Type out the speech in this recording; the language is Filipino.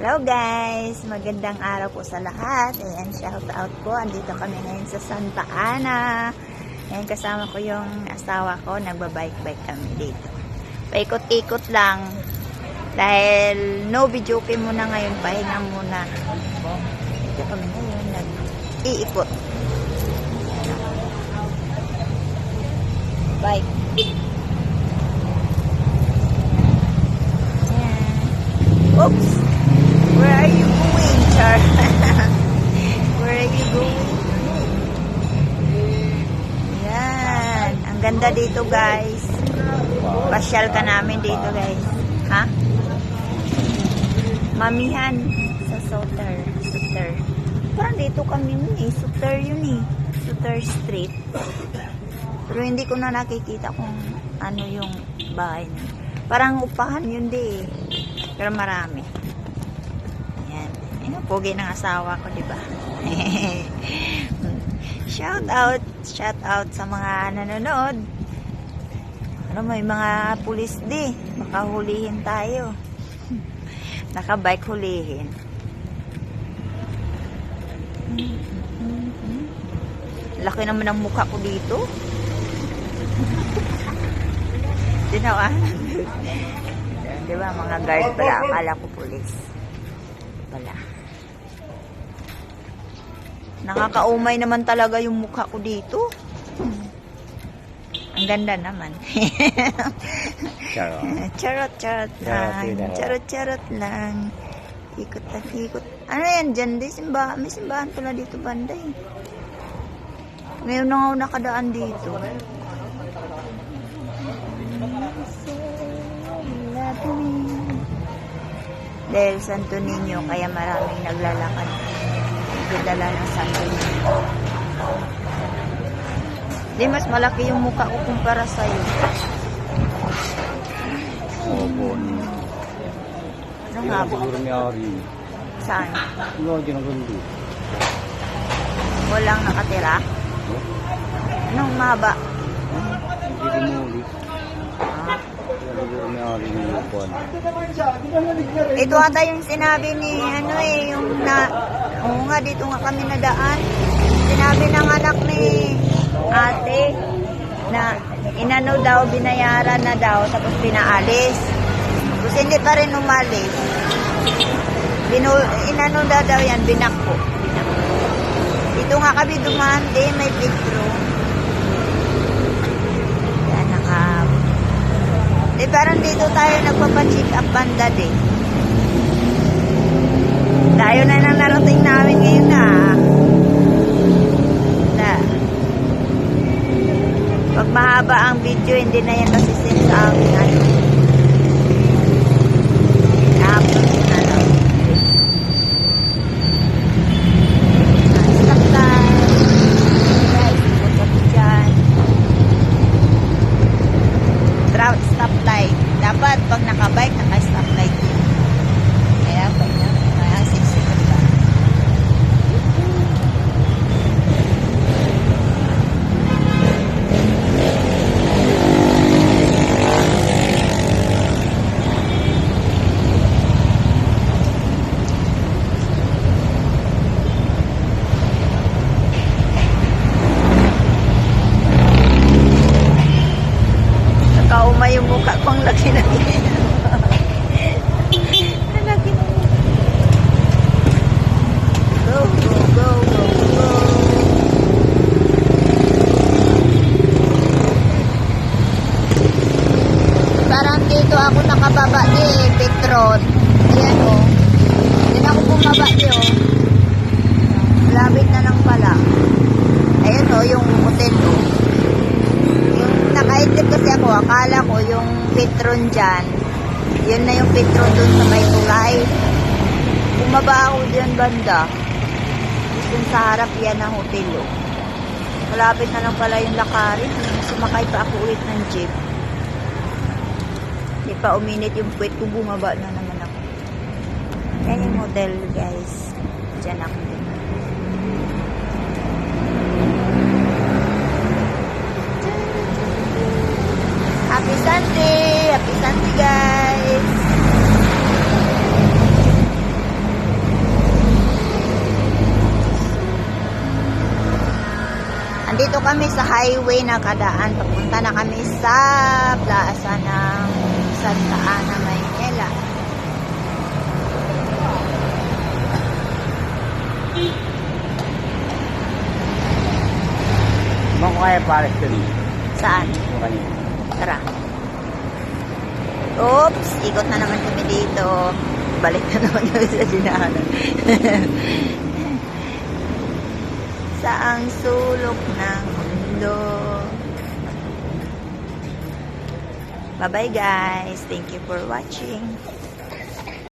Hello guys! Magandang araw po sa lahat. Ayan, shout out po. Andito kami ngayon sa Santa Ana. Ayan, kasama ko yung asawa ko. Nagbabike-bike kami dito. Paikot-ikot lang. Dahil no video muna ngayon. Pahinga muna. Dito kami ngayon. Nag-iikot. Ganda dito, guys. Pasyal ka namin dito, guys. Ha? Mamihan sa Sutter. Sutter. Parang dito kami nun eh. Sutter yun eh. Sutter Street. Pero hindi ko na nakikita kung ano yung bahay na. Parang upahan yun di eh. Pero marami. Ayan. Ayan, pogi ng asawa ko, di ba? shout out, shout out sa mga nanonood. Ano, may mga pulis di. Baka hulihin tayo. Nakabike hulihin. Laki naman ng mukha ko dito. Dinawa. Di ba, mga guard pala. Akala ko pulis. Pala. Nakakaumay naman talaga yung mukha ko dito. Hmm. Ang ganda naman. Charot. charot, charot lang. Charot, charot. Lang. Ikot at ikot. Ano yan dyan? Di simbahan. May simbahan pala dito banda eh. Ngayon na nga ako nakadaan dito. Dahil Santo Niño, kaya maraming naglalakad. Nagdadala ng Niño. Di mas malaki yung mukha ko kumpara sa'yo. Opo. Ano nga ba? Siguro may ari. Saan? Ano ginagundo? Walang nakatira? Anong mahaba? Hindi dinuli. Ito ata yung sinabi ni ano eh, yung na, oo nga, dito nga kami nadaan. Sinabi ng anak ni ate na inano daw, binayaran na daw, tapos pinaalis. Tapos hindi pa rin umalis. Binu, inano daw daw yan, binakpo. Dito nga kami dumaan din, may picture. Yan, naka, eh, parang dito tayo nagpapacheck up banda din. Tayo na nang narating namin ngayon na. Na. Pag mahaba ang video, hindi na yan masisend sa amin. Ano? I-upload ko na lang. Stop time. Guys, ikot kami dyan. Tra- stop light. Dapat pag nakabike, naka-stop light yun. Kaya pag na, kaya sisikot ka. Nakauma yung mukha ko ang laki na Ang laki na Go, go, go, go, go. Parang dito ako nakababa ni Petron. Ayan o. Oh. Diyan ako bumaba niyo. Malapit na lang pala. Ayan o, yung hotel ko. Yung nakaintip kasi ako, akala ko yung Petron dyan, yun na yung Petron dun sa may tulay. Bumaba ako dyan banda. Dun sa harap yan ang hotel. Oh. Malapit na lang pala yung lakarin. Sumakay pa ako ulit ng jeep. Hindi pa uminit yung puwet ko, bumaba na naman ako. Yan yung hotel, guys. Diyan ako din. Happy Sunday! Happy Sunday, guys! Andito kami sa highway na kadaan. Papunta na kami sa plaza Santa Ana, Maynila. Mga kaya pares rin. Saan? Yung kanina. Tara. Oops, ikot na naman kami dito. Balik na naman kami sa dinahanan. sa ang sulok ng mundo. Bye-bye guys. Thank you for watching.